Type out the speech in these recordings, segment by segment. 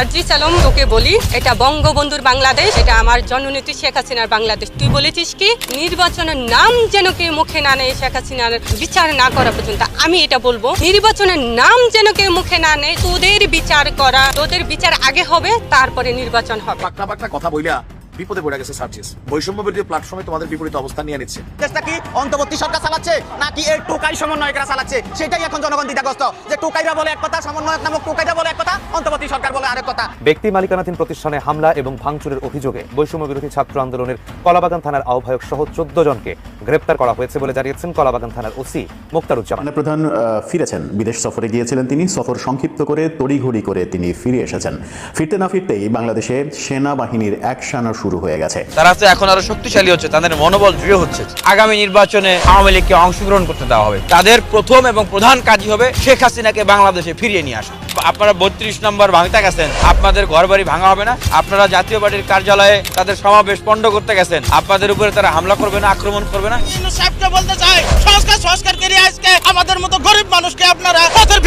সার্জি সালম, তোকে বলি, এটা বঙ্গবন্ধুর বাংলাদেশ, এটা আমার জননেত্রী শেখ হাসিনার বাংলাদেশ। তুই বলেছিস কি, নির্বাচনের নাম যেন কেউ মুখে না নেয় শেখ হাসিনার বিচার না করা পর্যন্ত, আমি এটা বলব, নির্বাচনের নাম যেন কেউ মুখে না নেয়, তোদের বিচার করা, তোদের বিচার আগে হবে, তারপরে নির্বাচন হবে। কথা বইলা বিপদে পড়ে গেছে সার্জিস। বৈষম্য বিরোধী প্ল্যাটফর্মে তোমাদের বিপরীত অবস্থান নিয়ে নিচ্ছে। দেশটা কি অন্তর্বর্তী সরকার চালাচ্ছে নাকি এই টোকাই সমন্বয়করা চালাচ্ছে? সেটাই এখন জনগণ দ্বিধাগ্রস্ত। যে টোকাইরা বলে এক কথা সমন্বয়ক নামক টোকাইরা বলে এক কথা অন্তর্বর্তী সরকার বলে আরেক কথা। ব্যক্তি মালিকানাধীন প্রতিষ্ঠানে হামলা এবং ভাঙচুরের অভিযোগে বৈষম্য বিরোধী ছাত্র আন্দোলনের কলাবাগান থানার আহ্বায়ক সহ চোদ্দ জনকে গ্রেপ্তার করা হয়েছে বলে জানিয়েছেন কলাবাগান থানার ওসি মুক্তারুজ্জামান। প্রধান আহ, ফিরেছেন। বিদেশ সফরে গিয়েছিলেন তিনি। সফর সংক্ষিপ্ত করে তড়িঘড়ি করে তিনি ফিরে এসেছেন। ফিরতে না ফিরতেই বাংলাদেশে সেনাবাহিনীর অ্যাকশনও শুরু হয়ে গেছে। তারা তো এখন আরও শক্তিশালী হচ্ছে তাদের মনোবল দৃঢ় হচ্ছে। আগামী নির্বাচনে আওয়ামী লীগকে অংশগ্রহণ করতে দেওয়া হবে। তাদের প্রথম এবং প্রধান কাজই হবে শেখ হাসিনাকে বাংলাদেশে ফিরিয়ে নিয়ে আসা। আপনারা বত্রিশ নম্বর ভাঙতে গেছেন আপনাদের ঘর বাড়ি ভাঙা হবে না। আপনারা জাতীয় পার্টির কার্যালয়ে তাদের সমাবেশ পণ্ড করতে গেছেন। আপনাদের উপরে তারা হামলা করবে না আক্রমণ করবে না? বলতে চাই সংস্কার সংস্কার করে আজকে আমাদের মতো গরিব মানুষকে আপনারা পথের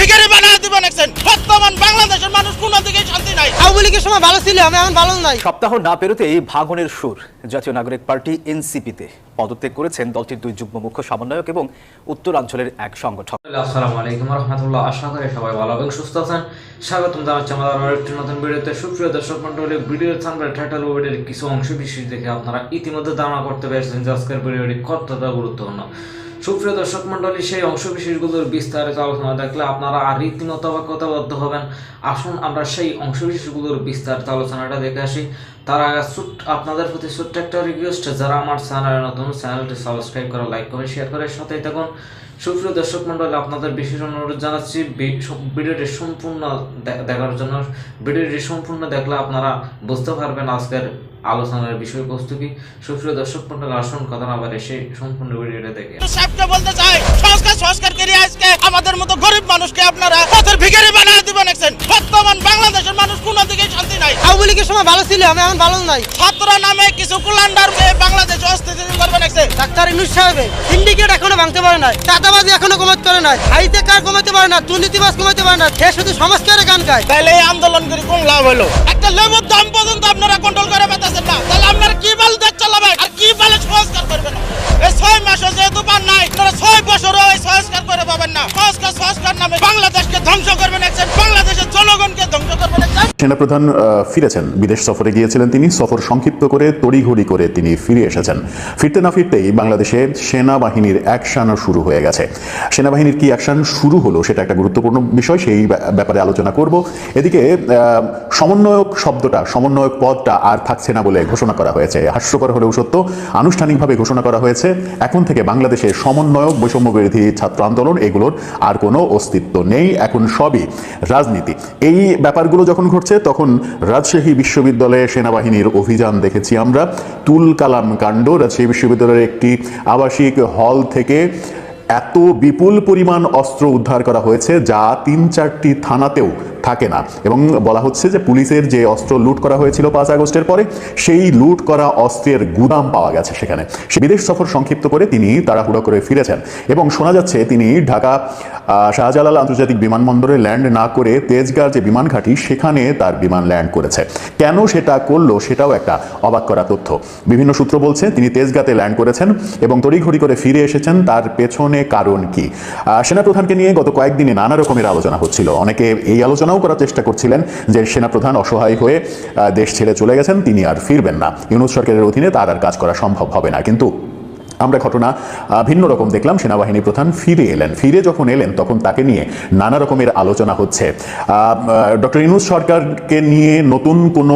সময় ভালো ছিল আমি এখন ভালো নাই। সপ্তাহ না পেরোতেই ভাঙনের সুর। জাতীয় নাগরিক পার্টি এনসিপিতে পদত্যাগ করেছেন দলটির দুই যুগ্ম মুখ্য সমন্বয়ক এবং উত্তরাঞ্চলের এক সংগঠক। আসসালামু আলাইকুম রহমতুল্লাহ। আশা করি সবাই ভালো এবং সুস্থ আছেন। স্বাগতম জানাচ্ছি আমাদের আরও একটি নতুন ভিডিওতে। সুপ্রিয় দর্শক মন্ডলী ভিডিওর থাকবে টাইটেল ও ভিডিওর কিছু অংশ বিশেষ দেখে আপনারা ইতিমধ্যে ধারণা করতে পেরেছেন যে আজকের ভিডিওটি কতটা গুরুত্বপূর্ণ। সুপ্রিয় দর্শক মন্ডলী, সেই অংশ বিশেষগুলোর বিস্তারিত আলোচনা দেখলে আপনারা আর রীতিমতো কথাবদ্ধ হবেন। আসুন আমরা সেই অংশ বিশেষগুলোর বিস্তারিত আলোচনাটা দেখে আসি। তার আগে আপনাদের প্রতি ছোট্ট একটা রিকোয়েস্ট যারা আমার চ্যানেলে নতুন, চ্যানেলটি সাবস্ক্রাইব করে লাইক করে শেয়ার করে সাথেই থাকুন। সুপ্রিয় দর্শক মন্ডল, আপনাদের বিশেষ অনুরোধ জানাচ্ছি ভিডিওটি সম্পূর্ণ দেখার জন্য, ভিডিওটি সম্পূর্ণ দেখলে আপনারা বুঝতে পারবেন আজকের আলোচনার বিষয়বস্তু কি। সুপ্রিয় দর্শক মন্ডল, আসুন, কথা না বাড়ে সেই সম্পূর্ণ ভিডিওটা দেখে বলতে চাই সংস্কার সংস্কার করে আজকে আমাদের মতো গরিব মানুষকে আপনারা পথের ভিখারি বানিয়ে দিবেন একছেন বর্তমান বাংলাদেশের মানুষ কোনো দিকে শান্তি নাই। আওয়ামী লীগের সময় ভালো ছিল আমি এখন ভালো নাই। ছাত্র নামে কিছু কুলান্ডার বাংলাদেশে অস্থিতিশীল করবেন একছেন ডাক্তার ইনুস সাহেবে সিন্ডিকেট এখনও ভাঙতে পারে নাই চাঁদাবাজি এখনও কমাতে পারে নাই হাইতে কার কমাতে পারে না দুর্নীতিবাজ কমাতে পারে না সে শুধু সংস্কারের গান গায়। তাহলে এই আন্দোলন করে কোন লাভ হলো একটা লেবুর দাম পর্যন্ত আপনারা কন্ট্রোল করে পেতেছেন না, তাহলে আপনারা কি বাল দেশ চালাবেন আর কি বলে সংস্কার করবেন এই ছয় মাসে যেহেতু পান নাই তারা ছয় বছরও এই সংস্কার করে পাবেন না। সংস্কার সংস্কার নামে বাংলাদেশকে ধ্বংস করবেন একজন, বাংলাদেশের জনগণকে ধ্বংস করবেন একজন। সেনাপ্রধান ফিরেছেন। বিদেশ সফরে গিয়েছিলেন তিনি। সফর সংক্ষিপ্ত করে, তড়িঘড়ি করে তিনি ফিরে এসেছেন। ফিরতে না ফিরতেই বাংলাদেশে সেনাবাহিনীর অ্যাকশনও শুরু হয়ে গেছে। সেনাবাহিনীর কি অ্যাকশন শুরু হলো সেটা একটা গুরুত্বপূর্ণ বিষয়, সেই ব্যাপারে আলোচনা করব। এদিকে সমন্বয়ক শব্দটা, সমন্বয়ক পদটা আর থাকছে না বলে ঘোষণা করা হয়েছে। হাস্যকর হলেও সত্য, আনুষ্ঠানিকভাবে ঘোষণা করা হয়েছে, এখন থেকে বাংলাদেশে সমন্বয়ক বৈষম্য বিরোধী ছাত্র আন্দোলন, এগুলোর আর কোনো অস্তিত্ব নেই। এখন সবই রাজনীতি। এই ব্যাপারগুলো যখন ঘটছে তখন রাজশাহী বিশ্ববিদ্যালয়ে সেনাবাহিনীর অভিযান দেখেছি আমরা। তুল কালাম কাণ্ড, রাজশাহী বিশ্ববিদ্যালয়ের একটি আবাসিক হল থেকে এত বিপুল পরিমাণ অস্ত্র উদ্ধার করা হয়েছে, যা তিন চারটি থানাতেও থাকে না। এবং বলা হচ্ছে যে পুলিশের যে অস্ত্র লুট করা হয়েছিল পাঁচ আগস্টের পরে, সেই লুট করা অস্ত্রের গুদাম পাওয়া গেছে সেখানে। বিদেশ সফর সংক্ষিপ্ত করে তিনি তাড়াহুড়ো করে ফিরেছেন। এবং শোনা যাচ্ছে তিনি ঢাকা শাহজালাল আন্তর্জাতিক বিমানবন্দরে ল্যান্ড না করে তেজগাঁর যে বিমান ঘাঁটি, সেখানে তার বিমান ল্যান্ড করেছে। কেন সেটা করল সেটাও একটা অবাক করা তথ্য। বিভিন্ন সূত্র বলছে তিনি তেজগাঁতে ল্যান্ড করেছেন এবং তড়িঘড়ি করে ফিরে এসেছেন, তার পেছনে কারণ কি? সেনাপ্রধানকে নিয়ে গত কয়েকদিনে নানা রকমের আলোচনা হচ্ছিল। অনেকে এই আলোচনাও করার চেষ্টা করছিলেন যে সেনাপ্রধান অসহায় হয়ে দেশ ছেড়ে চলে গেছেন, তিনি আর ফিরবেন না। ইউনুস সরকারের অধীনে তার আর কাজ করা সম্ভব হবে না। কিন্তু আমরা ঘটনা ভিন্ন রকম দেখলাম। সেনাবাহিনী প্রধান ফিরে এলেন। ফিরে যখন এলেন, তখন তাকে নিয়ে নানা রকমের আলোচনা হচ্ছে। ডক্টর ইনুস সরকারকে নিয়ে নতুন কোনো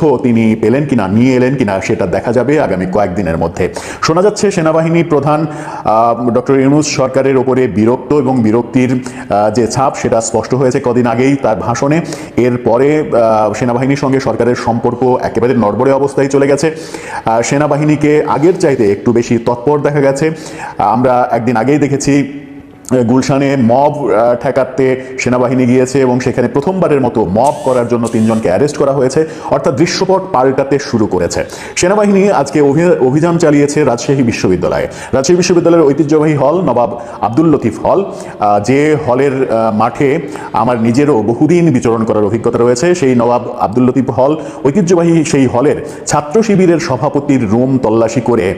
তথ্য তিনি পেলেন কিনা, নিয়ে এলেন কিনা সেটা দেখা যাবে আগামী কয়েকদিনের মধ্যে। শোনা যাচ্ছে সেনাবাহিনী প্রধান ডক্টর ইউনুস সরকারের ওপরে বিরক্ত এবং বিরক্তির যে ছাপ সেটা স্পষ্ট হয়েছে কদিন আগেই তার ভাষণে। এরপরে সেনাবাহিনীর সঙ্গে সরকারের সম্পর্ক একেবারে নড়বড়ে অবস্থায় চলে গেছে। সেনাবাহিনীকে আগের চাইতে একটু বেশি তৎপর দেখা গেছে। আমরা একদিন আগেই দেখেছি গুলশানে মব ঠেকাতে সেনাবাহিনী গিয়েছে এবং সেখানে প্রথমবারের মতো মব করার জন্য তিনজনকে অ্যারেস্ট করা হয়েছে, অর্থাৎ দৃশ্যপট পাল্টাতে শুরু করেছে। সেনাবাহিনী আজকে অভি- অভিযান চালিয়েছে রাজশাহী বিশ্ববিদ্যালয়ে। রাজশাহী বিশ্ববিদ্যালয়ের ঐতিহ্যবাহী হল নবাব আব্দুল লতিফ হল যে হলের মাঠে আমার নিজেরও বহুদিন বিচরণ করার অভিজ্ঞতা রয়েছে। সেই নবাব আব্দুল লতিফ হল, ঐতিহ্যবাহী সেই হলের ছাত্র শিবিরের সভাপতির রুম তল্লাশি করে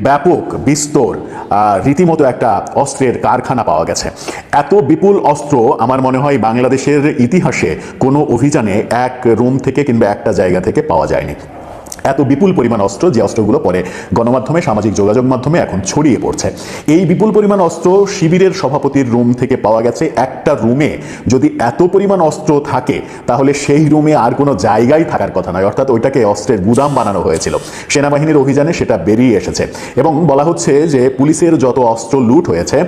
ব্যাপক বিস্তর রীতিমতো একটা অস্ত্রের কারখানা পাওয়া গেছে। এত বিপুল অস্ত্র আমার মনে হয় বাংলাদেশের ইতিহাসে কোনো অভিযানে এক রুম থেকে কিংবা একটা জায়গা থেকে পাওয়া যায়নি। এত বিপুল পরিমাণ অস্ত্র যে অস্ত্রগুলো পরে গণমাধ্যমে, সামাজিক যোগাযোগ মাধ্যমে এখন ছড়িয়ে পড়ছে। এই বিপুল পরিমাণ অস্ত্র শিবিরের সভাপতির রুম থেকে পাওয়া গেছে। একটা রুমে যদি এত পরিমাণ অস্ত্র থাকে, তাহলে সেই রুমে আর কোনো জায়গায় থাকার কথা নয়। অর্থাৎ ওইটাকে অস্ত্রের গুদাম বানানো হয়েছিল। সেনাবাহিনীর অভিযানে সেটা বেরিয়ে এসেছে। এবং বলা হচ্ছে যে পুলিশের যত অস্ত্র লুট হয়েছে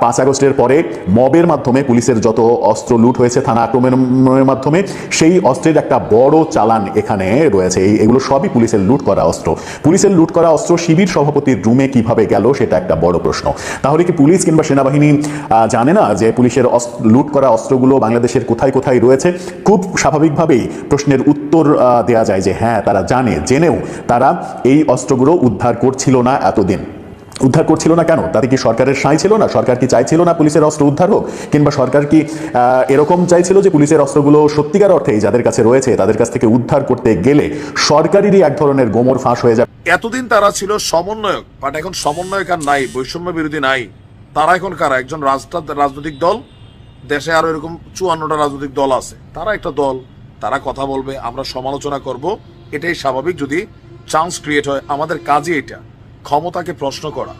পাঁচ আগস্টের পরে মবের মাধ্যমে, পুলিশের যত অস্ত্র লুট হয়েছে থানা আক্রমণের মাধ্যমে, সেই অস্ত্রের একটা বড় চালান এখানে রয়েছে। এই এগুলো সবই পুলিশের লুট করা অস্ত্র। পুলিশের লুট করা অস্ত্র শিবির সভাপতির রুমে কীভাবে গেল সেটা একটা বড় প্রশ্ন। তাহলে কি পুলিশ কিংবা সেনাবাহিনী জানে না যে পুলিশের লুট করা অস্ত্রগুলো বাংলাদেশের কোথায় কোথায় রয়েছে? খুব স্বাভাবিকভাবেই প্রশ্নের উত্তর দেয়া যায় যে হ্যাঁ তারা জানে, জেনেও তারা এই অস্ত্রগুলো উদ্ধার করছিল না এতদিন। উদ্ধার করছিল না কেন? তাতে কি সরকারের সাঁই ছিল না? সরকার কি চাইছিল না পুলিশের অস্ত্র উদ্ধার হোক? কিংবা সরকার কি এরকম চাইছিল যে পুলিশের অস্ত্রগুলো সত্যিকার অর্থেই যাদের কাছে রয়েছে, তাদের কাছ থেকে উদ্ধার করতে গেলে সরকারেরই এক ধরনের গোমর ফাঁস হয়ে যাবে। এতদিন তারা ছিল সমন্বয়ক বাট এখন সমন্বয়ক আর নাই, বৈষম্য বিরোধী নাই। তারা এখন কারা? একজন রাজনৈতিক দল? দেশে আরও এরকম চুয়ান্নটা রাজনৈতিক দল আছে। তারা একটা দল, তারা কথা বলবে, আমরা সমালোচনা করব। এটাই স্বাভাবিক যদি চান্স ক্রিয়েট হয়। আমাদের কাজই এটা। ক্ষমতাকে প্রশ্ন করা।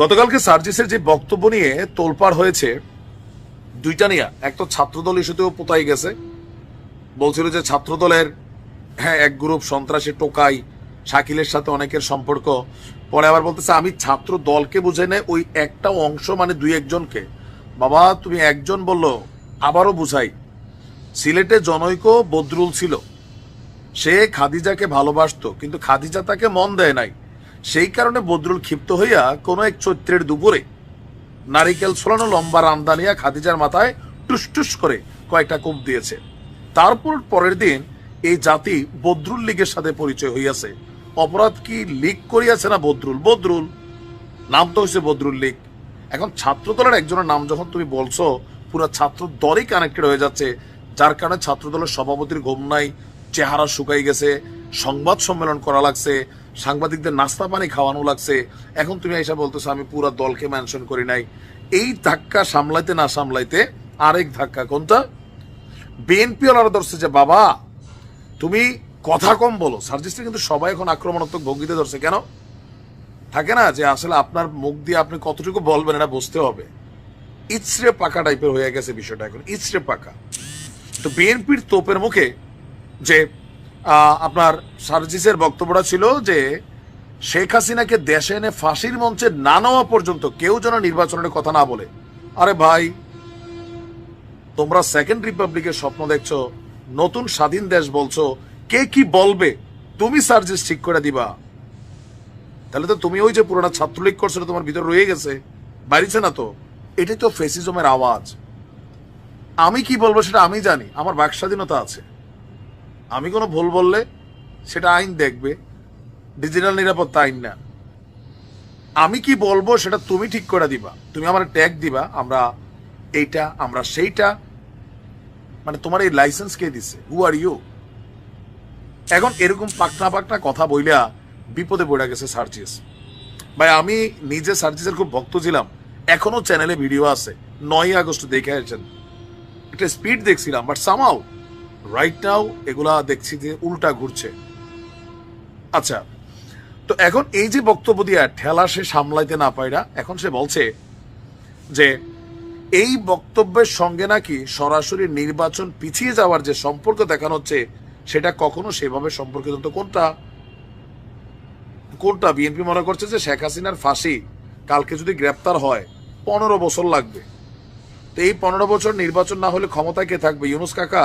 গতকালকে সার্জিসের যে বক্তব্য নিয়ে তোলপাড় হয়েছে, দুইটা নিয়ে। এক তো ছাত্রদল ইস্যুতেও পোতাই গেছে। বলছিল যে ছাত্রদলের হ্যাঁ এক গ্রুপ সন্ত্রাসী টোকাই শাকিলের সাথে অনেকের সম্পর্ক। পরে আবার বলতেছে, আমি ছাত্র দলকে বুঝে নেই ওই একটা অংশ মানে দুই একজনকে। বাবা, তুমি একজন বলল, আবারও বুঝাই। সিলেটে জনৈক বদরুল ছিল। সে খাদিজাকে ভালোবাসতো, কিন্তু খাদিজা তাকে মন দেয় নাই। সেই কারণে বদরুল ক্ষিপ্ত হইয়া কোনো এক চৈত্রের দুপুরে নারিকেল ছোলানো লম্বা রামদানিয়া খাদিজার মাথায় টুস টুস করে কয়েকটা কোপ দিয়েছে। তারপর পরের দিন এই জাতি বদরুল লীগের সাথে পরিচয় হইয়াছে। অপরাধ কি লীগ করিয়াছে না বদরুল? বদরুল। নাম তো হয়েছে বদরুল লীগ। এখন ছাত্র দলের একজনের নাম যখন তুমি বলছো, পুরো ছাত্র দলই কানেক্টেড হয়ে যাচ্ছে, যার কারণে ছাত্র দলের সভাপতির ঘুম নাই চেহারা শুকাই গেছে, সংবাদ সম্মেলন করা লাগছে, সাংবাদিকদের নাস্তা পানি খাওয়ানো লাগছে। এখন তুমি এসে বলতেছো, আমি পুরো দলকে মেনশন করি নাই। এই ধাক্কা সামলাইতে না সামলাইতে আরেক ধাক্কা কোনটা? বিএনপি ওনারা ধরছে যে, বাবা, তুমি কথা কম বলো। সার্জিসটা কিন্তু সবাই এখন আক্রমণাত্মক ভঙ্গিতে ধরছে। কেন? থাকে না যে, আসলে আপনার মুখ দিয়ে আপনি কতটুকু বলবেন, এটা বুঝতে হবে। ইচড়ে পাকা টাইপের হয়ে গেছে বিষয়টা এখন। ইচড়ে পাকা। তো বিএনপির তোপের মুখে যে আপনার সার্জিসের বক্তব্যটা ছিল যে, শেখ হাসিনাকে দেশে এনে ফাঁসির মঞ্চে না নেওয়া পর্যন্ত কেউ যেন নির্বাচনের কথা না বলে। আরে ভাই, তোমরা সেকেন্ড রিপাবলিকের স্বপ্ন দেখছ, নতুন স্বাধীন দেশ বলছো, কে কি বলবে? তুমি সার্জিস ঠিক করে দিবা। তাহলে তো তুমি ওই যে পুরোনো ছাত্রলীগ করছ তোমার ভিতর রয়ে গেছে। বাড়িছে না তো? এটাই তো ফেসিজমের আওয়াজ। আমি কি বলব সেটা আমি জানি, আমার বাক স্বাধীনতা আছে। আমি কোনো ভুল বললে সেটা আইন দেখবে। ডিজিটাল নিরাপত্তা আইন না। আমি কি বলব সেটা তুমি ঠিক করে দিবা। তুমি আমার ট্যাগ দিবা, আমরা এইটা, আমরা সেইটা। মানে তোমার এই লাইসেন্স কে দিছে? হু আর ইউ এখন এরকম পাকনা পাকনা কথা বইলা বিপদে পড়ে গেছে সার্জিস। ভাই, আমি নিজে সার্জিসের খুব ভক্ত ছিলাম। এখনও চ্যানেলে ভিডিও আছে। নয় আগস্ট দেখে আসছেন। একটা স্পিড দেখছিলাম বাট সামাও রাইট নাও এগুলা দেখছি যে উল্টা ঘুরছে। আচ্ছা তো এখন এই যে বক্তব্য দিয়া ঠেলা সে সামলাইতে না পায়রা, এখন সে বলছে যে, এই বক্তব্যের সঙ্গে নাকি সরাসরি নির্বাচন পিছিয়ে যাওয়ার যে সম্পর্ক দেখানো হচ্ছে, সেটা কখনো সেভাবে সম্পর্কিত তো কোনটা? কোনটা? বিএনপি মনে করছে যে শেখ হাসিনার ফাঁসি কালকে যদি গ্রেপ্তার হয়, পনেরো বছর লাগবে। তো এই পনেরো বছর নির্বাচন না হলে ক্ষমতায় কে থাকবে? ইউনুস কাকা?